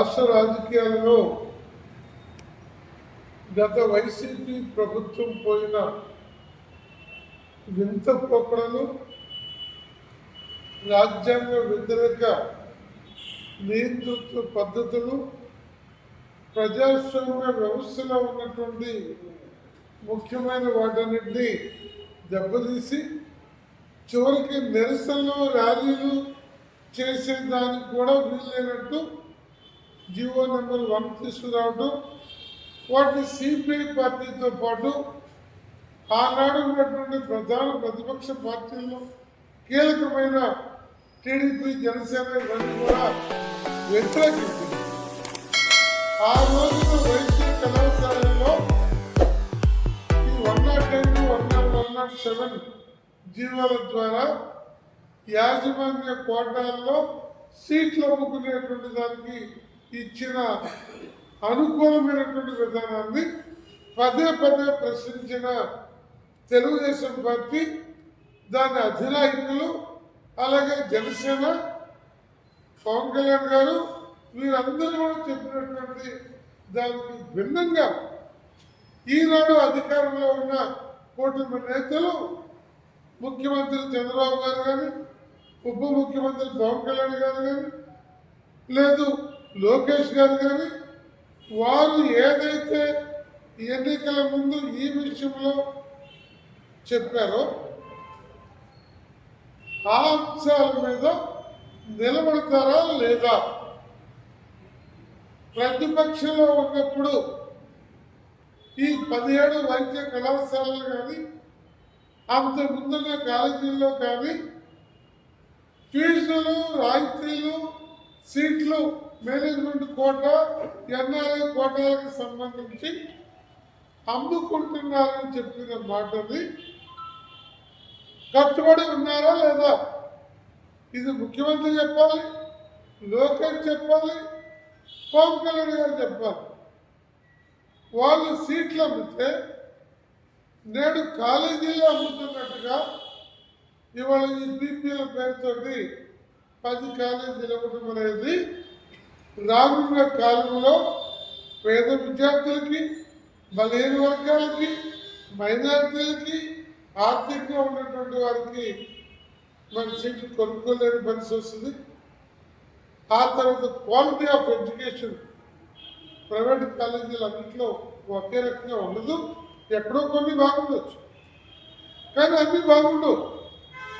రాష్ట్ర రాజకీయాలలో గత వైసీపీ ప్రభుత్వం పోయిన వింత పోకడలు రాజ్యాంగ వ్యతిరేక నియంతృత్వ పద్ధతులు ప్రజాస్వామ్య వ్యవస్థలో ఉన్నటువంటి ముఖ్యమైన వాటన్నిటిని దెబ్బతీసి చివరికి నిరసనలు ర్యాలీలు చేసేదానికి కూడా వీలైనట్టు జీవో నెంబర్ వన్ తీసుకురావడం వాటిని సిపిఐ పార్టీతో పాటు ఆనాడు ఉన్నటువంటి ప్రధాన ప్రతిపక్ష పార్టీల్లో కీలకమైన టీడీపీ జనసేన ఇవన్నీ కూడా వ్యతిరేకించింది. ఆ రోజున వైద్య కళాశాలలో ఈ one nought ten one nought one nought seven జీవోల ద్వారా యాజమాన్య కోటాల్లో సీట్లు అమ్ముకునేటువంటి దానికి ఇచ్చిన అనుకూలమైనటువంటి విధానాన్ని పదే పదే ప్రశ్నించిన తెలుగుదేశం పార్టీ దాని అధినాయకులు అలాగే జనసేన పవన్ కళ్యాణ్ గారు వీరందరూ కూడా చెప్పినటువంటి దానికి భిన్నంగా ఈనాడు అధికారంలో ఉన్న కూటమి నేతలు ముఖ్యమంత్రి చంద్రబాబు గారు కానీ ఉప ముఖ్యమంత్రి పవన్ కళ్యాణ్ గారు కానీ లేదు లోకేష్ గారు కానీ వారు ఏదైతే ఎన్నికల ముందు ఈ విషయంలో చెప్పారో ఆ అంశాల మీద నిలబడతారా లేదా? ప్రతిపక్షంలో ఉన్నప్పుడు ఈ పదిహేడు వైద్య కళాశాలలు కానీ అంత ముందున్న కాలేజీల్లో కానీ ఫీజులు రాయితీలు సీట్లు మేనేజ్మెంట్ కోట ఎన్ఆర్ఐ కోటాలకు సంబంధించి అమ్ముకుంటున్నారని చెప్పిన మాటది. కట్టుబడి ఉన్నారా లేదా? ఇది ముఖ్యమంత్రి చెప్పాలి లోకేష్ చెప్పాలి పవన్ కళ్యాణ్ గారు చెప్పాలి. వాళ్ళు సీట్లు అమ్మితే నేడు కాలేజీలో అమ్ముతున్నట్టుగా ఇవాళ ఈ బీపీల పేరుతోటి పది కాలేజీలు ఇవ్వడం అనేది గ్రామీణ కాలంలో పేద విద్యార్థులకి బలహీన వర్గాలకి మైనారిటీలకి ఆర్థికంగా ఉన్నటువంటి వారికి మన సీట్లు కొనుక్కోలేని పరిస్థితి వస్తుంది. ఆ తర్వాత క్వాలిటీ ఆఫ్ ఎడ్యుకేషన్ ప్రైవేట్ కాలేజీలు అన్నింటిలో ఒకే రకంగా ఉండదు. ఎక్కడో కొన్ని బాగుండొచ్చు. కానీ అన్నీ బాగుండవు.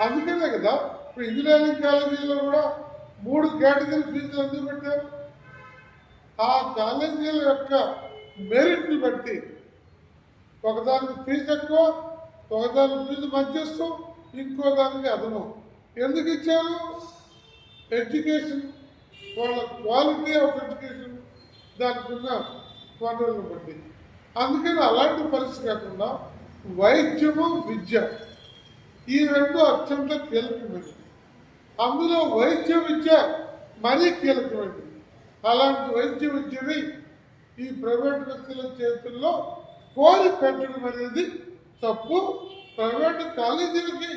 అందుకనే కదా ఇప్పుడు ఇంజనీరింగ్ కాలేజీలో కూడా మూడు కేటగిరీ ఫీజులు ఎందుకు పెట్టారు ఆ కాలేజీల యొక్క మెరిట్ని బట్టి ఒకదానికి ఫీజు ఎక్కువ ఒకదానికి ఫీజు మధ్యస్థం ఇంకో దానికి అదనం ఎందుకు ఇచ్చారు? ఎడ్యుకేషన్ వాళ్ళ క్వాలిటీ ఆఫ్ ఎడ్యుకేషన్ దానికి ఉన్న వనరులను బట్టి. అందుకని అలాంటి పరిస్థితి కాకుండా వైద్యము విద్య ఈ రెండు అత్యంత కీలకమైనవి. అందులో వైద్య విద్య మరీ కీలకమైనది. అలాంటి వైద్య విద్యని ఈ ప్రైవేట్ వ్యక్తుల చేతుల్లో కోరి పెట్టడం అనేది తప్పు. ప్రైవేటు కాలేజీలకి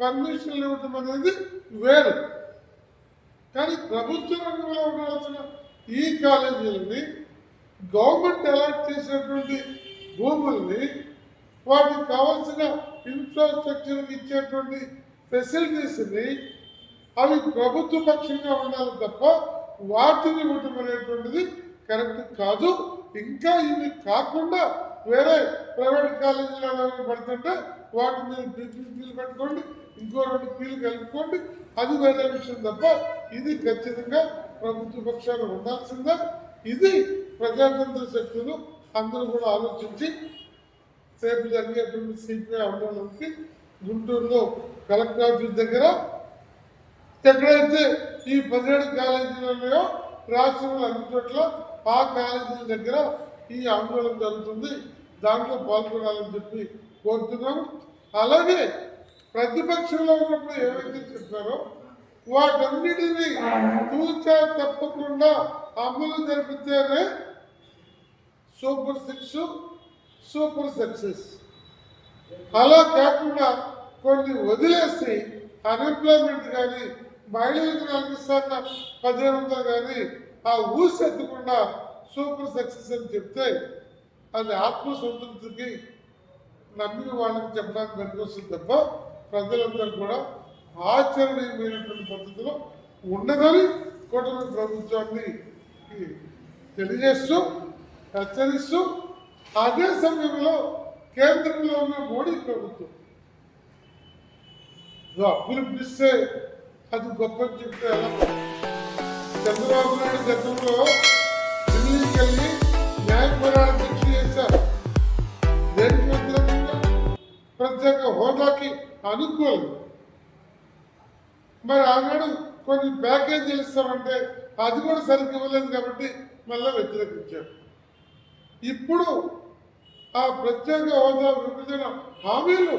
పర్మిషన్లు ఇవ్వడం అనేది వేరు. కానీ ప్రభుత్వ రంగంలో ఉండాల్సిన ఈ కాలేజీలని గవర్నమెంట్ అలాట్ చేసినటువంటి భూముల్ని వాటికి కావాల్సిన ఇన్ఫ్రాస్ట్రక్చర్కి ఇచ్చేటువంటి ఫెసిలిటీస్ని అవి ప్రభుత్వ పక్షంగా ఉండాలి తప్ప వాటిని ఇవ్వటం కరెక్ట్ కాదు. ఇంకా ఇవి కాకుండా వేరే ప్రైవేట్ కాలేజీలలో పడుతుంటే వాటి మీద పీలు పెట్టుకోండి ఇంకో రెండు పీలు కలుపుకోండి. అది వేరే విషయం తప్ప ఇది ఖచ్చితంగా ప్రభుత్వ పక్షాలు ఉండాల్సిందే. ఇది ప్రజాతంత్ర శక్తులు అందరూ కూడా ఆలోచించి రేపు జరిగేటువంటి సిపిఐ ఆందోళనకి గుంటూరులో కలెక్టర్ ఆఫీస్ దగ్గర ఎక్కడైతే ఈ పదిహేడు కాలేజీలలో రాష్ట్రంలో అన్ని చోట్ల ఆ కాలేజీల దగ్గర ఈ ఆందోళన జరుగుతుంది. దాంట్లో పాల్గొనాలని చెప్పి కోరుతున్నాము అలాగే ప్రతిపక్షంలో ఉన్నప్పుడు ఏవైతే చెప్పారో వాటన్నిటినీ తూచా తప్పకుండా అమలు జరిపితేనే సూపర్ సిక్స్ సూపర్ సక్సెస్. అలా కాకుండా కొన్ని వదిలేసి అన్ఎంప్లాయ్మెంట్ కానీ మహిళలకు కల్పిస్తున్న పదిహేను వందలు కానీ ఆ ఊసెత్తకుండా సూపర్ సక్సెస్ అని చెప్తే అది ఆత్మస్వతంత్రకి నమ్మిన వాళ్ళకి చెప్పడానికి పనికొస్తుంది తప్ప ప్రజలందరూ కూడా ఆచరణీయమైనటువంటి పద్ధతిలో ఉండదని కూటమి ప్రభుత్వాన్ని తెలియజేస్తూ హెచ్చరిస్తూ అదే సమయంలో కేంద్రంలో ఉన్న మోడీ ప్రభుత్వం. అప్పులు పిలిస్తే అది గొప్ప చెప్తే చంద్రబాబు నాయుడు గతంలో ఢిల్లీకి వెళ్ళి న్యాయపోరాట దీక్ష చేశారు. దేనికి వ్యతిరేకంగా ప్రత్యేక హోదాకి అనుకూలం. మరి ఆనాడు కొన్ని ప్యాకేజీలు ఇస్తామంటే అది కూడా సరిగ్గా ఇవ్వలేదు కాబట్టి మళ్ళీ వ్యతిరేకించారు. ఇప్పుడు ఆ ప్రత్యేక హోదా విభజన హామీలు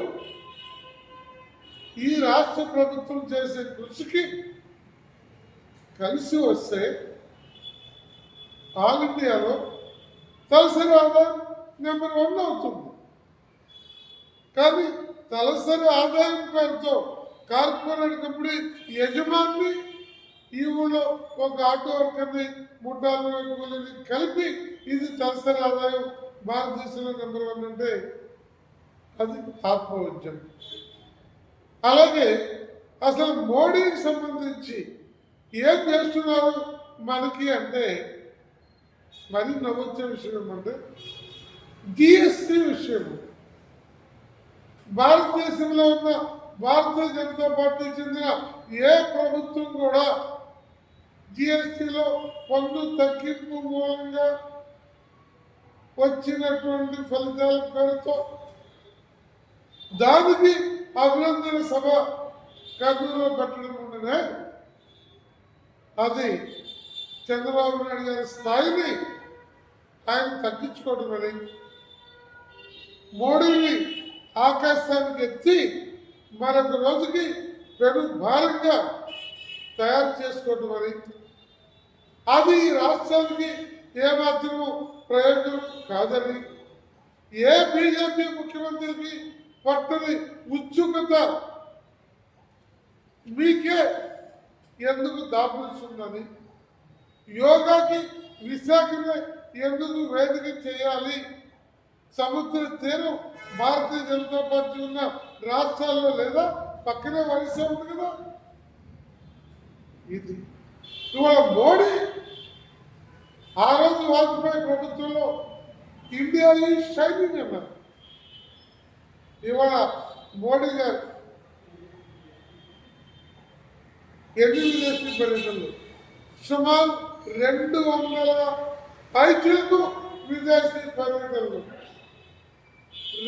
ఈ రాష్ట్ర ప్రభుత్వం చేసే కృషికి కలిసి వస్తే ఆల్ ఇండియాలో తలసరి ఆదాయం నెంబర్ వన్ అవుతుంది. కానీ తలసరి ఆదాయం పేరుతో కార్పొరేట్ కంపెనీ యజమాని ఈ ఊళ్ళో ఒక ఆటో వర్కర్ని ముట్టాలు కూలీని కలిపి ఇది తలసరి ఆదాయం భారతదేశంలో నెంబర్ వన్ అంటే అది ఆత్మవిద్యం అలాగే అసలు మోడీకి సంబంధించి ఏం చేస్తున్నారు మనకి అంటే మరి నవ్వొచ్చే విషయం ఏమంటే జిఎస్టి విషయం. భారతదేశంలో ఉన్న భారతీయ జనతా పార్టీ చెందిన ఏ ప్రభుత్వం కూడా జిఎస్టిలో పన్ను తగ్గింపు మూలంగా వచ్చినటువంటి ఫలితాల పేరుతో దానికి అభినందన సభ కర్నూలులో పెట్టడం ఉండనే అది చంద్రబాబు నాయుడు గారి స్థాయిని ఆయన తగ్గించుకోవడం అని మోడీని ఆకాశానికి ఎత్తి మరొక రోజుకి పెను భారంగా తయారు చేసుకోవటం అని. అది ఈ రాష్ట్రానికి ఏమాత్రము ప్రయోజనం కాదని ఏ బీజేపీ ముఖ్యమంత్రికి పట్టని ఉత్సుకత మీకే ఎందుకు దాపురిస్తుందని యోగాకి విశాఖనే ఎందుకు వేదిక చేయాలి? సముద్ర తీరం భారతీయ జనతా పార్టీ ఉన్న రాష్ట్రాల్లో లేదా పక్కనే వయసు ఉంది కదా? ఇది. ఇవాళ మోడీ ఆ రోజు వాజ్పేయి ప్రభుత్వంలో ఇండియా ఈ షైనింగ్ అన్నారు. ఇవాళ మోడీ గారు ఎన్ని విదేశీ పర్యటనలు. సుమారు రెండు వందల పైచలకు విదేశీ పర్యటనలు.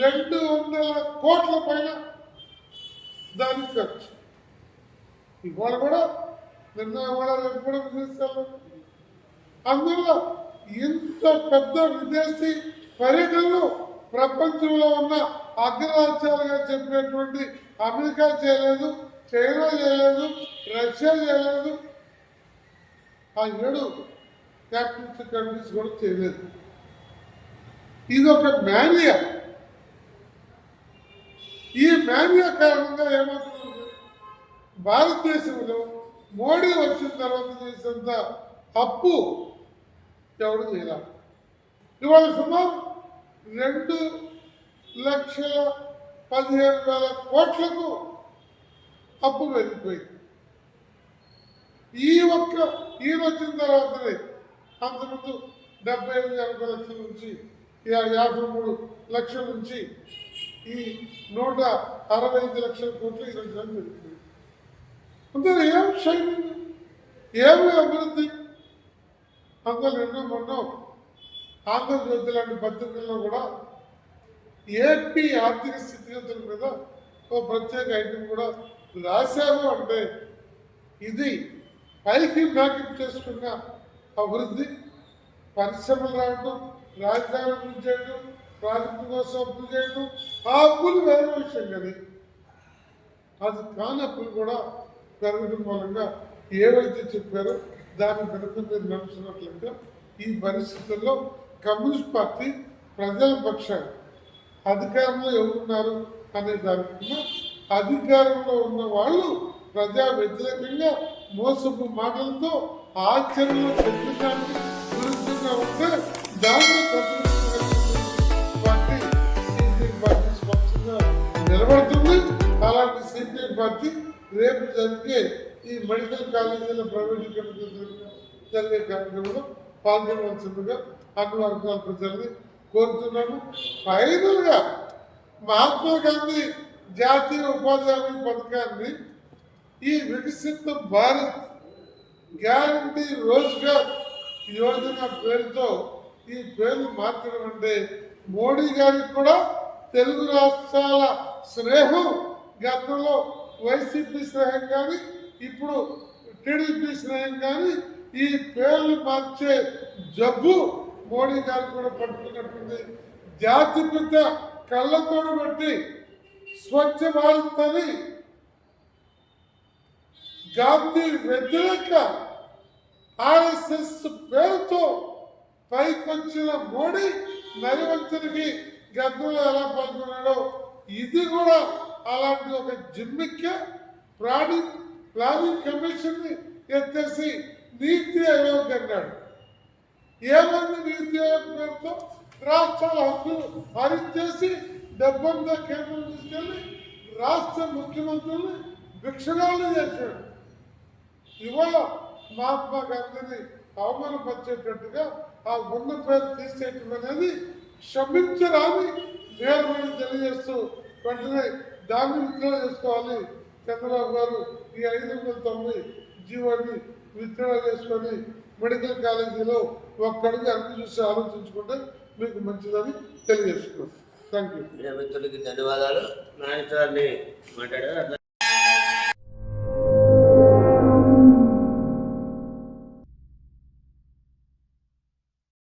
రెండు వందల కోట్ల పైన దానికి ఖర్చు. ఇవాళ కూడా నిన్న ఇవాళ రేపు కూడా విదేశాల్లో అందులో ఇంత పెద్ద విదేశీ పర్యటనలు ప్రపంచంలో ఉన్న అగ్రరాజ్యాలుగా చెప్పినటువంటి అమెరికా చేయలేదు చైనా చేయలేదు రష్యా చేయలేదు. ఆ ఏడు క్యాపిటల్స్ కంట్రీస్ కూడా చేయలేదు. ఇది ఒక మేనియా ఈ మేనియా కారణంగా ఏమవుతుంది? భారతదేశంలో మోడీ వచ్చిన తర్వాత చేసినంత అప్పు ఎవడు చేయాలి? ఇవాళ సుమారు రెండు లక్షల పదిహేను వేల కోట్లకు అప్పు పెరిగిపోయింది ఈ ఒక్క ఈయన వచ్చిన తర్వాతనే అంతకుముందు డెబ్బై ఐదు ఎనభై లక్షల నుంచి యా- యాభై మూడు లక్షల నుంచి ఈ నూట అరవై ఐదు లక్షల కోట్లు ఈరోజు పెరిగిపోయింది అందులో ఏం షైనింగ్ ఏమి అభివృద్ధి? అందులో నిన్న మొన్న ఆంధ్రజ్యోతి లాంటి పత్రికల్లో కూడా ఏపీ ఆర్థిక స్థితిగతుల మీద ఓ ప్రత్యేక ఐటెం కూడా రాశారు అంటే ఇది పైకి బ్యాకప్ చేసుకున్న అభివృద్ధి పరిశ్రమలు రావడం రాజధాని అభివృద్ధి చేయడం ప్రాజెక్టు కోసం అప్పులు చేయడం ఆ అప్పులు వేరే విషయం కానీ అది కాని అప్పులు కూడా పెరగడం మూలంగా ఏవైతే చెప్పారో దాని వెనుక మీరు నడుస్తున్నట్లయితే ఈ పరిస్థితుల్లో కమ్యూనిస్ట్ పార్టీ ప్రజల పక్షాన్ని అధికారంలో ఎవరున్నారు అనే దానికన్నా అధికారంలో ఉన్న వాళ్ళు ప్రజా వ్యతిరేకంగా మోసపు మాటలతో ఆచరణలో చెప్పడానికి దానికి విరుద్ధంగా ఉంటే దాన్ని పార్టీ సిపిఎం పార్టీ స్పష్టంగా నిలబడుతుంది. అలాంటి సిపిఎం పార్టీ రేపు జరిగే ఈ మెడికల్ కాలేజీల ప్రైవేటీకరణ జరిగే కార్యక్రమంలో పాల్గొనవలసిందిగా అటు వర్గాల ప్రజల్ని కోరుతున్నాము ఫైనల్గా మహాత్మా గాంధీ జాతీయ ఉపాధి హామీ పథకాన్ని ఈ వికసిత భారత్ గ్యారంటీ రోజ్గార్ యోజన పేరుతో ఈ పేరు మార్చడం అంటే మోడీ గారికి కూడా తెలుగు రాష్ట్రాల స్నేహం గతంలో వైసీపీ స్నేహం కానీ ఇప్పుడు టీడీపీ స్నేహం కానీ ఈ పేర్లు మార్చే జబ్బు మోడీ గారు కూడా పట్టుకున్నట్టుంది జాతిపిత కళ్ళతోడు బట్టి స్వచ్ఛ భారత్ అని గాంధీ వ్యతిరేక ఆర్ఎస్ఎస్ పేరుతో పైకొచ్చిన మోడీ నరివంతునికి గతంలో ఎలా పాల్గొన్నాడో ఇది కూడా అలాంటి ఒక జిమ్మిక్య ప్రాణి ప్లానింగ్ కమిషన్ని ఎత్తేసి నీతి ఆయోగ్ అన్నాడు. ఏమన్న నీతి పేరుతో రాష్ట్రాల హక్కులు హరించేసి డబ్బంతా కేంద్రం తీసుకెళ్ళి రాష్ట్ర ముఖ్యమంత్రుల్ని భిక్షగాళ్ళు చేశాడు. ఇవాళ మహాత్మా గాంధీని అవమానపరిచేటట్టుగా ఆ ఉన్న పేరు తీసేయటం అనేది క్షమించరాని నేరమని తెలియజేస్తూ వెంటనే దాన్ని విత్డ్రా చేసుకోవాలి. చంద్రబాబు గారు ఈ ఐదు వందల తొమ్మిది జీవాన్ని విత్డ్రా చేసుకొని మెడికల్ కాలేజీలో ఒక్కడికి అర్థం చూసి ఆలోచించుకుంటే మీకు మంచిదని తెలియజేసుకున్నాను థ్యాంక్ యూ మిత్రులకి ధన్యవాదాలు. నాయకుడిని మాట్లాడారు.